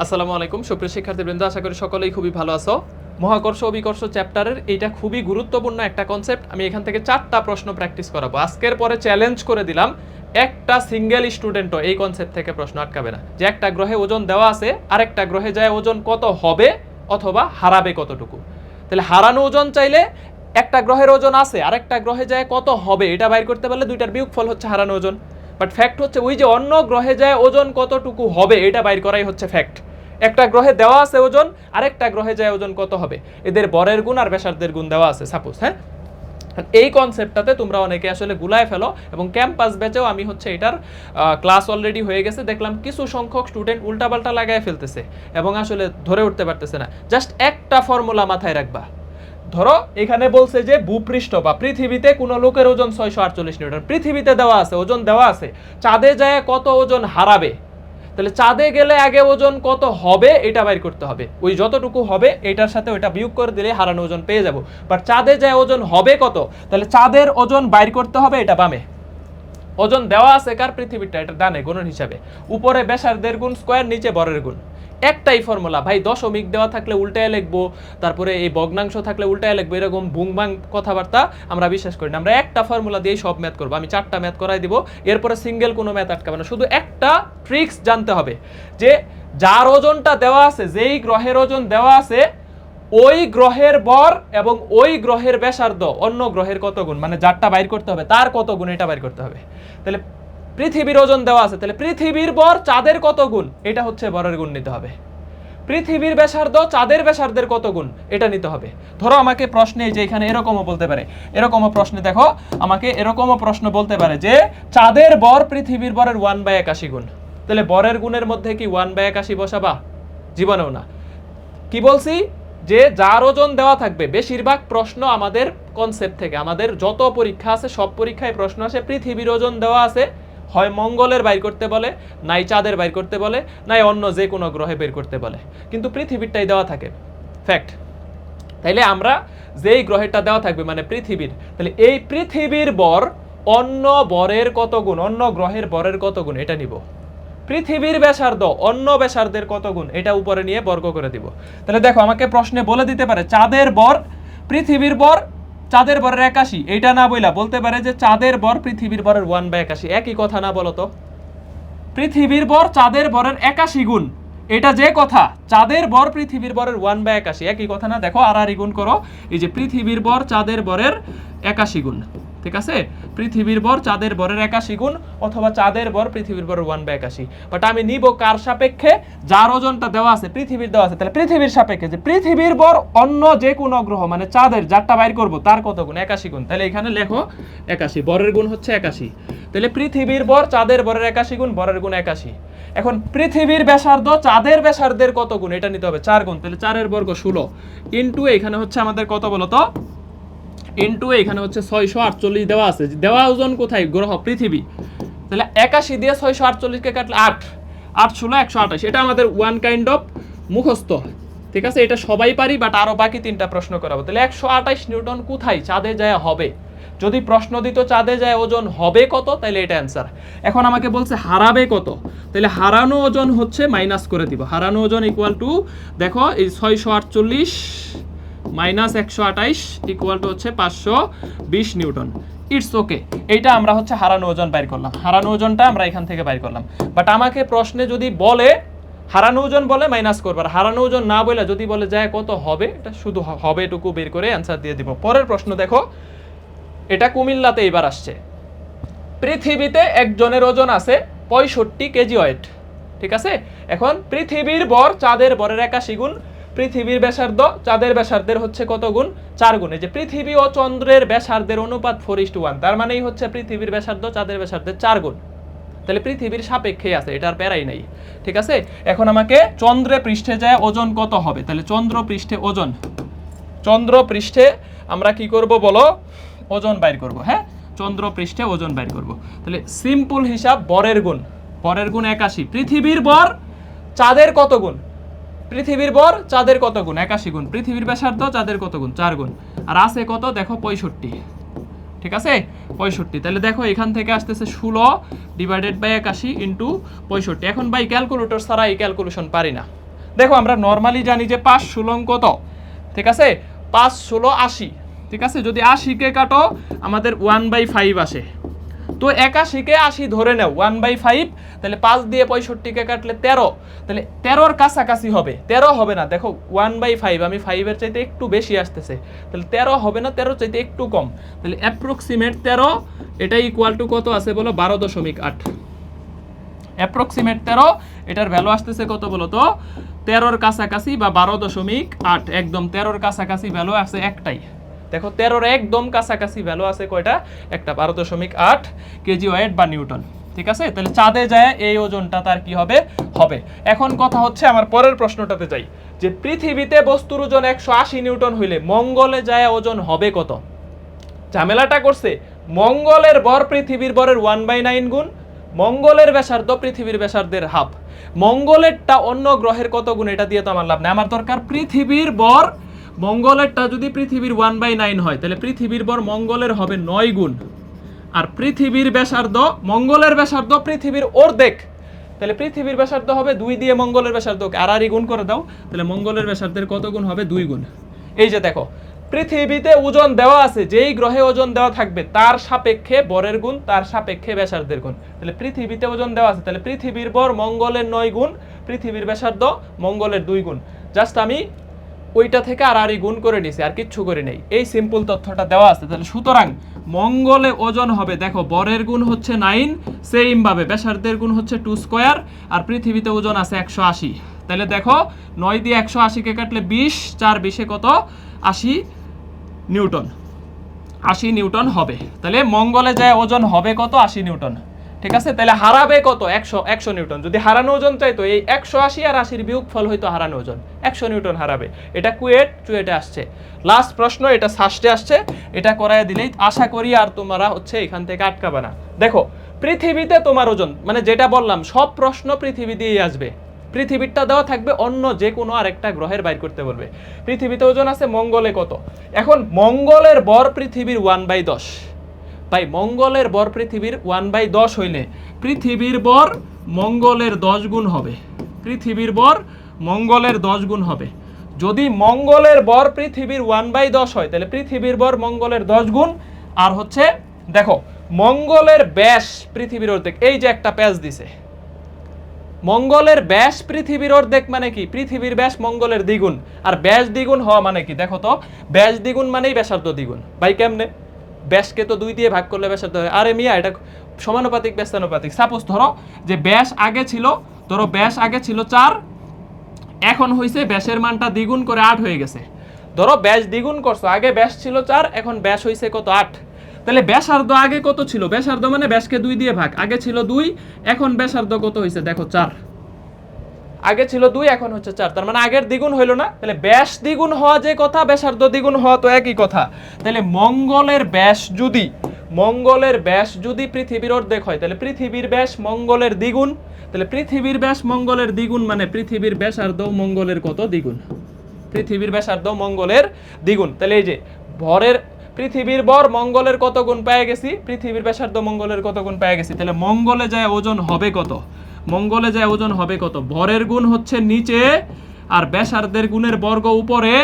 আসসালামু আলাইকুম। সুপ্রিয় শিক্ষার্থীবৃন্দ, আশা করি সকলেই খুবই ভালো আছো। মহাকর্ষ অবিকর্ষ চ্যাপ্টারের এইটা খুবই গুরুত্বপূর্ণ একটা কনসেপ্ট আমি এখান থেকে চারটা প্রশ্ন প্র্যাকটিস করাবো। আজকের পরে চ্যালেঞ্জ করে দিলাম, একটা সিঙ্গেল স্টুডেন্টও এই কনসেপ্ট থেকে প্রশ্ন আটকাবে না। যে একটা গ্রহে ওজন দেওয়া আছে, আরেকটা গ্রহে যায় ওজন কত হবে অথবা হারাবে কতটুকু? তাহলে হারানো ওজন চাইলে একটা গ্রহের ওজন আছে, আরেকটা গ্রহে যায় কত হবে, এটা বাইর করতে পারলে দুইটার বিয়োগফল হচ্ছে হারানো ওজন। বাট ফ্যাক্ট হচ্ছে ওই যে অন্য গ্রহে যায় ওজন কতটুকু হবে, এটা বাইর করাই হচ্ছে ফ্যাক্ট একটা গ্রহে দেওয়া আছে ওজন, আরেকটা গ্রহে যায় ওজন কত হবে? এদের বরের গুণ আর ব্যাসার্ধের গুণ দেওয়া আছে সাপোজ হ্যাঁ? এই কনসেপ্টটাতে তোমরা অনেকে আসলে গুলায় ফেলো এবং ক্যাম্পাস ব্যাচেও আমি হচ্ছে এটার ক্লাস অলরেডি হয়ে গেছে, দেখলাম কিছু সংখ্যক স্টুডেন্ট উল্টাপাল্টা লাগায় ফেলতেছে এবং আসলে ধরে উঠতে পারতেছে না। জাস্ট একটা ফর্মুলা মাথায় রাখবা। ধরো, এখানে বলছে যে ভূপৃষ্ঠ বা পৃথিবীতে কোনো লোকের ওজন ছয়শো আটচল্লিশ নিউটন। পৃথিবীতে দেওয়া আছে, ওজন দেওয়া আছে। চাঁদে যায় কত ওজন হারাবে? তাহলে চাঁদে গেলে আগে ওজন কত হবে, এটা বাইর করতে হবে। ওই যতটুকু হবে, এটার সাথে ওইটা বিয়োগ করে দিলে হারানো ওজন পেয়ে যাব। বাট চাঁদে যায় ওজন হবে কত? তাহলে চাঁদের ওজন বাইর করতে হবে এটা বামে। ওজন দেওয়া আছে কার? পৃথিবীটা এটা ডানে, গুণন হিসাবে। উপরে ব্যাসার্ধের গুণ, স্কোয়ার নিচে বরের গুণ। একটাই ফর্মুলা ভাই দশমিক দেওয়া থাকলে উল্টায় লিখব, তারপরে এই ভগ্নাংশ থাকলে উল্টায় লিখব, এরকম বুংবাং কথাবার্তা আমরা বিশ্বাস করি না। আমরা একটা ফর্মুলা দিয়ে সব ম্যাথ করব, আমি চারটা ম্যাথ করাই দিব, এরপরে সিঙ্গেল কোনো ম্যাথ আটকাবে না। শুধু একটা ট্রিক্স জানতে হবে, যে যার ওজনটা দেওয়া আছে, যেই গ্রহের ওজন দেওয়া আছে, ওই গ্রহের বর এবং ওই গ্রহের ব্যাসার্ধ, অন্য গ্রহের কত গুণ? মানে যারটা বাইর করতে হবে, তার কত গুণ এটা বাইর করতে হবে। তাহলে পৃথিবীর ওজন দেওয়া আছে। তাহলে পৃথিবীর বর চাঁদের কত গুণ? এটা হচ্ছে বরের গুণ নিতে হবে। পৃথিবীর ব্যাসার্ধ চাঁদের ব্যাসার্ধের কত গুণ? এটা নিতে হবে। ধরো আমাকে প্রশ্নে যে এখানে এরকমও বলতে পারে। এরকমও প্রশ্নে দেখো, আমাকে এরকমও প্রশ্ন বলতে পারে যে চাঁদের বর পৃথিবীর বরের ওয়ান বাই একাশি গুণ। তাহলে বরের গুণের মধ্যে কি ওয়ান বাই একাশি বসাবা? জীবনেও না। কি বলছি? যে যার ওজন দেওয়া থাকবে, বেশিরভাগ প্রশ্ন আমাদের কনসেপ্ট থেকে, আমাদের যত পরীক্ষা আছে, সব পরীক্ষায় প্রশ্ন আসে, পৃথিবীর ওজন দেওয়া আছে হয় মঙ্গলের বাইর করতে বলে, নাই চাঁদের বাইর করতে বলে, নাই অন্য যে কোনো গ্রহে বের করতে বলে। কিন্তু পৃথিবীরটাই দেওয়া থাকে। ফ্যাক্ট তাইলে আমরা যেই গ্রহেরটা দেওয়া থাকবে মানে পৃথিবীর তাহলে এই পৃথিবীর বর অন্য বরের কত গুণ, অন্য গ্রহের বরের কত গুণ, এটা নিব। পৃথিবীর ব্যাসার্ধ অন্য ব্যাসার্ধের কত গুণ, এটা উপরে নিয়ে বর্গ করে দিব। তাহলে দেখো, আমাকে প্রশ্নে বলে দিতে পারে, চাঁদের বর পৃথিবীর বর চাঁদের বরের একাশি, এইটা না বইলা বলতে পারে যে চাঁদের বর পৃথিবীর বরের ওয়ান বাই একাশি। একই কথা না বলতো পৃথিবীর বর চাঁদের বরের একাশি গুণ। এটা যে কথা, চাঁদের বর পৃথিবীর বরের ওয়ান বাই একাশি। একই কথা না? দেখো আর আর গুণ করো। এই যে পৃথিবীর বর চাঁদের বরের একাশি গুণ। ঠিক আছে? পৃথিবীর বর, চাঁদের বরের একাশি গুণ, অথবা চাঁদের বর, পৃথিবীর বর ওয়ান বাই একাশি। বাট আমি নিব কার সাপেক্ষে? যার ওজনটা দেওয়া আছে, পৃথিবীর দেওয়া আছে। তাহলে পৃথিবীর সাপেক্ষে যে পৃথিবীর বর অন্য যে কোনো গ্রহ মানে চাঁদের, যারটা বাইর করব, তার কত গুণ? একাশি গুণ। তাহলে এখানে লেখো একাশি। বরের গুণ হচ্ছে একাশি। তাহলে পৃথিবীর বর, চাঁদের বরের একাশি গুণ, বরের গুণ একাশি। এখন পৃথিবীর ব্যাসার্ধ, চাঁদের ব্যাসার্ধের কত গুণ? এটা নিতে হবে চার গুণ। তাহলে চারের বর্গ ষোলো। ইন্টু এখানে হচ্ছে আমাদের কত বলো তো ইন্টু এখানে হচ্ছে ছয়শো আটচল্লিশ দেওয়া আছে। দেওয়া ওজন কোথায়? গ্রহ, পৃথিবী। তাহলে একাশি দিয়ে ছয়শো আটচল্লিশকে কাটলে আট। আট ষোলো একশো আঠাশ। এটা আমাদের ওয়ান কাইন্ড অফ মুখস্থ। ঠিক আছে? এটা সবাই পারি বাট আরও বাকি তিনটা প্রশ্ন করাবো। তাহলে একশো আঠাশ নিউটন কোথায়? চাঁদে যায়, হবে। যদি প্রশ্ন দিত চাঁদে যায়, ওজন হবে কত? তাহলে এটা অ্যান্সার এখন আমাকে বলছে, হারাবে কত? তাহলে হারানো ওজন হচ্ছে মাইনাস করে দিব। হারানো ওজন ইকুয়াল টু দেখো, এই ছয়শো আটচল্লিশ মাইনাস একশো আঠাইশ ইকুয়াল টু হচ্ছে পাঁচশো বিশ নিউটন। ইটস ওকে এইটা আমরা হচ্ছে হারানো ওজন বাইর করলাম। হারানো ওজনটা আমরা এখান থেকে বাইর করলাম। বাট আমাকে প্রশ্নে যদি বলে, হারানো ওজন বলে মাইনাস করব। আর হারানো ওজন না বলে যদি বলে, যায়, কত হবে? এটা শুধু হবে টুকু বের করে অ্যান্সার দিয়ে দিব। পরের প্রশ্ন দেখো, এটা কুমিল্লাতে এবার আসছে। পৃথিবীতে একজনের ওজন আছে পঁয়ষট্টি কেজি ওয়েট। ঠিক আছে? এখন পৃথিবীর বর চাঁদের বরের একাশি গুণ পৃথিবীর ব্যাসার্ধ চাঁদের ব্যাসার্ধের হচ্ছে কত গুণ? চার গুণ। এই যে পৃথিবী ও চন্দ্রের ব্যাসার্ধের অনুপাত ফোর ইস টু ওয়ান তার মানেই হচ্ছে পৃথিবীর ব্যাসার্ধ চাঁদের ব্যাসার্ধের চার গুণ। তাহলে পৃথিবীর সাপেক্ষে আছে এটার প্যারাই নাই। ঠিক আছে? এখন আমাকে চন্দ্রে পৃষ্ঠে যায় ওজন কত হবে? তাহলে চন্দ্র পৃষ্ঠে ওজন। চন্দ্র পৃষ্ঠে আমরা কি করব বলো? ওজন বাইর করব হ্যাঁ? চন্দ্র পৃষ্ঠে ওজন বাইর করব। তাহলে সিম্পল হিসাব বরের গুণ। বরের গুণ একাশি। পৃথিবীর বর চাঁদের কত গুণ? পৃথিবীর বর, চাঁদের কত গুণ? একাশি গুণ। পৃথিবীর ব্যাসার্ধ, চাঁদের কত গুণ? চার গুণ। আর আছে কত? দেখো পঁয়ষট্টি। ঠিক আছে? পঁয়ষট্টি। তাহলে দেখো, এখান থেকে আসতেছে ষোলো ডিভাইডেড বাই একাশি ইন্টু পঁয়ষট্টি। এখন বাই ক্যালকুলেটর ছাড়া এই ক্যালকুলেশন পারি না। দেখো, আমরা নর্মালি জানি যে পাঁচ ষোলং কত? ঠিক আছে? পাঁচ ষোলো আশি। ঠিক আছে? যদি আশিকে কাটো, আমাদের ওয়ান বাই ফাইভ আসে। তো একাশিকে আশি ধরে নাও ওয়ান বাই ফাইভ তাহলে পাঁচ দিয়ে পঁয়ষট্টিকে কাটলে তেরো, তাহলে তেরোর কাছাকাছি হবে, তেরো হবে না, দেখো ওয়ান বাই ফাইভ আমি ফাইভের চাইতে একটু বেশি আসতেছে, তাহলে তেরো হবে না তেরো চাইতে একটু কম, তাহলে অ্যাপ্রক্সিমেট তেরো, এটা ইকুয়াল টু কত আছে বলো, বারো দশমিক আট। অ্যাপ্রক্সিমেট তেরো, এটার ভ্যালু আসতেছে কত বলো তো, তেরোর কাছাকাছি বা বারো দশমিক আট, একদম তেরোর কাছাকাছি ভ্যালু আছে একটাই। দেখো, তেরোর একদম কাছাকাছি ভ্যালু আছে কয়টা? একটা বারো দশমিক আট কেজি ওয়েট বা নিউটন, ঠিক আছে? তাহলে চাঁদে যায়, এই ওজনটা তার কি হবে? হবে। এখন কথা হচ্ছে আমার পরের প্রশ্নটাতে যাই, যে পৃথিবীতে বস্তুর ওজন একশো আশি নিউটন হইলে মঙ্গলে যায় ওজন হবে কত? ঝামেলাটা করছে, মঙ্গলের বর পৃথিবীর বরের ওয়ান বাই নাইন গুণ, মঙ্গলের ব্যাসার্ধ পৃথিবীর ব্যাসার্ধের হাফ মঙ্গলেরটা অন্য গ্রহের কত গুণ, এটা দিয়ে তো আমার লাভ নেই। আমার দরকার পৃথিবীর বর মঙ্গলেরটা যদি পৃথিবীর ওয়ান বাই নাইন হয়, তাহলে পৃথিবীর বর মঙ্গলের হবে নয় গুণ। আর পৃথিবীর ব্যাসার্ধ, মঙ্গলের ব্যাসার্ধ পৃথিবীর অর্ধেক। তাহলে পৃথিবীর ব্যাসার্ধ হবে দুই দিয়ে মঙ্গলের ব্যাসার্ধ আর আরই গুণ করে দাও, তাহলে মঙ্গলের ব্যাসার্ধের কত গুণ হবে? দুই গুণ। এই যে দেখো, পৃথিবীতে ওজন দেওয়া আছে, যেই গ্রহে ওজন দেওয়া থাকবে, তার সাপেক্ষে বরের গুণ, তার সাপেক্ষে ব্যাসার্ধের গুণ। তাহলে পৃথিবীতে ওজন দেওয়া আছে, তাহলে পৃথিবীর বর মঙ্গলের নয় গুণ, পৃথিবীর ব্যাসার্ধ মঙ্গলের দুই গুণ। জাস্ট আমি ওইটা থেকে আর আরই গুণ করে নিছি, আর কিচ্ছু করে নেই। এই সিম্পল তথ্যটা দেওয়া আছে। তাহলে সুতরাং মঙ্গলে ওজন হবে, দেখো, বরের গুণ হচ্ছে নাইন সেম ভাবে। ব্যাসার্ধের গুণ হচ্ছে টু স্কোয়ার আর পৃথিবীতে ওজন আছে একশো আশি। তাহলে দেখো, নয় দিয়ে একশো আশিকে কাটলে বিশ, চার বিশে কত? আশি নিউটন। আশি নিউটন হবে। তাহলে মঙ্গলে যায় ওজন হবে কত? আশি নিউটন। ঠিক আছে? তাহলে হারাবে কত? একশো একশো নিউটন। যদি হারানো ওজন চাইতো এই একশো আশি আর আশির বিয়োগ ফল হয়তো হারানো ওজন। একশো নিউটন হারাবে। এটা কুয়েট চুয়েটে আসছে। লাস্ট প্রশ্ন, এটা সাস্টে আসছে। এটা করায় দিলেই আশা করি আর তোমরা হচ্ছে এখান থেকে আটকাবে না। দেখো, পৃথিবীতে তোমার ওজন মানে যেটা বললাম, সব প্রশ্ন পৃথিবী দিয়েই আসবে। পৃথিবীরটা দেওয়া থাকবে অন্য যে কোনো আরেকটা গ্রহের বাইর করতে বলবে। পৃথিবীতে ওজন আছে মঙ্গলে কত? এখন মঙ্গলের বর পৃথিবীর ওয়ান বাই দশ। তাই মঙ্গলের বর পৃথিবীর ওয়ান বাই দশ হইলে পৃথিবীর বর মঙ্গলের দশ গুণ হবে। পৃথিবীর বর মঙ্গলের দশ গুণ হবে। যদি মঙ্গলের বর পৃথিবীর ওয়ান বাই দশ হয়, তাহলে পৃথিবীর বর মঙ্গলের দশ গুণ। আর হচ্ছে, দেখো, মঙ্গলের ব্যাস পৃথিবীর অর্ধেক। এই যে একটা প্যাচ দিছে। মঙ্গলের ব্যাস পৃথিবীর অর্ধেক মানে কি? পৃথিবীর ব্যাস মঙ্গলের দ্বিগুণ। আর ব্যাস দ্বিগুণ হওয়া মানে কি? দেখো তো, ব্যাস দ্বিগুণ মানেই ব্যাসার্ধ দ্বিগুণ। ভাই, কেমনে? ব্যাসকে তো দুই দিয়ে ভাগ করলে ব্যাসার্ধ হয়। আরে মিয়া, এটা সমানুপাতিক, ব্যস্তানুপাতিক। সাপোজ ধরো যে ব্যাস আগে ছিল, ধরো ব্যাস আগে ছিল চার, এখন হয়েছে ব্যাসের মানটা দ্বিগুণ করে আট হয়ে গেছে। ধরো ব্যাস দ্বিগুণ করছ, আগে ব্যাস ছিল চার, এখন ব্যাস হয়েছে কত আট। তাহলে ব্যাসার্ধ আগে কত ছিল? ব্যাসার্ধ মানে ব্যাসকে দুই দিয়ে ভাগ। আগে ছিল দুই, এখন ব্যাসার্ধ কত হয়েছে দেখো, চার। আগে ছিল দুই, এখন হচ্ছে চার। তার মানে আগের দ্বিগুণ হইল না। তাহলে ব্যাস দ্বিগুণ হওয়া যে কথা, ব্যাসার্ধ দ্বিগুণ হওয়া তো একই কথা। তাহলে মঙ্গলের ব্যাস যদি, মঙ্গলের ব্যাস যদি পৃথিবীর অর্ধেক হয়, তাহলে পৃথিবীর ব্যাস মঙ্গলের দ্বিগুণ। তাহলে পৃথিবীর ব্যাস মঙ্গলের দ্বিগুণ মানে পৃথিবীর ব্যাসার্ধ মঙ্গলের কত দ্বিগুণ? পৃথিবীর ব্যাসার্ধ মঙ্গলের দ্বিগুণ। তাহলে এই যে ভরের, পৃথিবীর বর মঙ্গলের কত গুণ পেয়ে গেছি? পৃথিবীর ব্যাসার্ধ মঙ্গলের কত গুণ পেয়ে গেছি? তাহলে মঙ্গলে যায় ওজন হবে কত? মঙ্গলে যায় ওজন হবে কত? ভরের গুণ হচ্ছে নিচে আর ব্যাসার্ধের গুণের বর্গ উপরে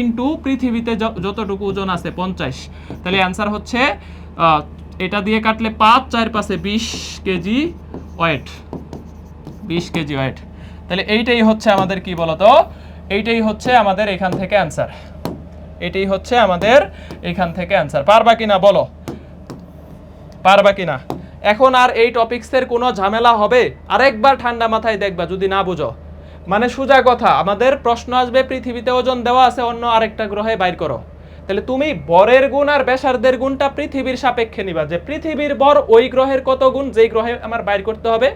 ইনটু পৃথিবীতে যতটুকু ওজন আছে, পঞ্চাশ। তাহলে অ্যান্সার হচ্ছে এটা দিয়ে কাটলে পাঁচ, চার পাশে বিশ কেজি ওয়েট। বিশ কেজি ওয়েট। তাহলে এইটাই হচ্ছে আমাদের কি বলতো? এইটাই হচ্ছে আমাদের এখান থেকে অ্যান্সার এটাই হচ্ছে আমাদের এখান থেকে অ্যান্সার পারবা কিনা বলো? পারবা কিনা? এখন আর এই টপিক্সের কোনো ঝামেলা হবে? আরেকবার ঠান্ডা মাথায় দেখবা যদি না বুঝো। মানে সোজা কথা, আমাদের প্রশ্ন আসবে, পৃথিবীতে ওজন দেওয়া আছে, অন্য আরেকটা গ্রহে বাইর করো। তাহলে তুমি বরের গুণ আর ব্যাসার্ধের গুণটা পৃথিবীর সাপেক্ষে নিবা। যে পৃথিবীর বর ওই গ্রহের কত গুণ, যেই গ্রহে আমার বাইর করতে হবে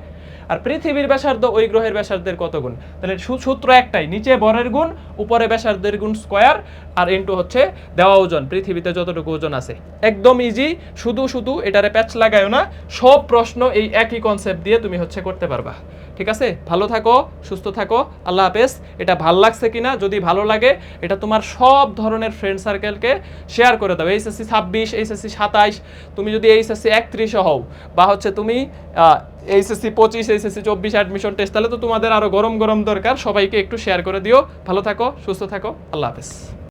আর পৃথিবীর ব্যাসার্ধ ওই গ্রহের ব্যাসার্ধের কত গুণ? তাহলে সূত্র একটাই, নিচে বরের গুণ, উপরে ব্যাসার্ধের গুণ স্কোয়ার, আর ইন্টু হচ্ছে দেওয়া ওজন, পৃথিবীতে যতটুকু ওজন আছে। একদম ইজি শুধু শুধু এটারে প্যাচ লাগায়ও না, সব প্রশ্ন এই একই কনসেপ্ট দিয়ে তুমি হচ্ছে করতে পারবা। ঠিক আছে? ভালো থাকো, সুস্থ থাকো, আল্লাহ হাফেজ। এটা ভালো লাগছে কিনা? যদি ভালো লাগে, এটা তোমার সব ধরনের ফ্রেন্ড সার্কেলকে শেয়ার করে দাও। এইচএসসি ছাব্বিশ এইচএসসি সাতাইশ, তুমি যদি এইচএসসি একত্রিশে হও, বা হচ্ছে তুমি এইচএসসি পঁচিশ এইচএসসি চব্বিশ অ্যাডমিশন টেস্ট তাহলে তো তোমাদের আরও গরম গরম দরকার। সবাইকে একটু শেয়ার করে দিও। ভালো থাকো, সুস্থ থাকো, আল্লাহ হাফেজ।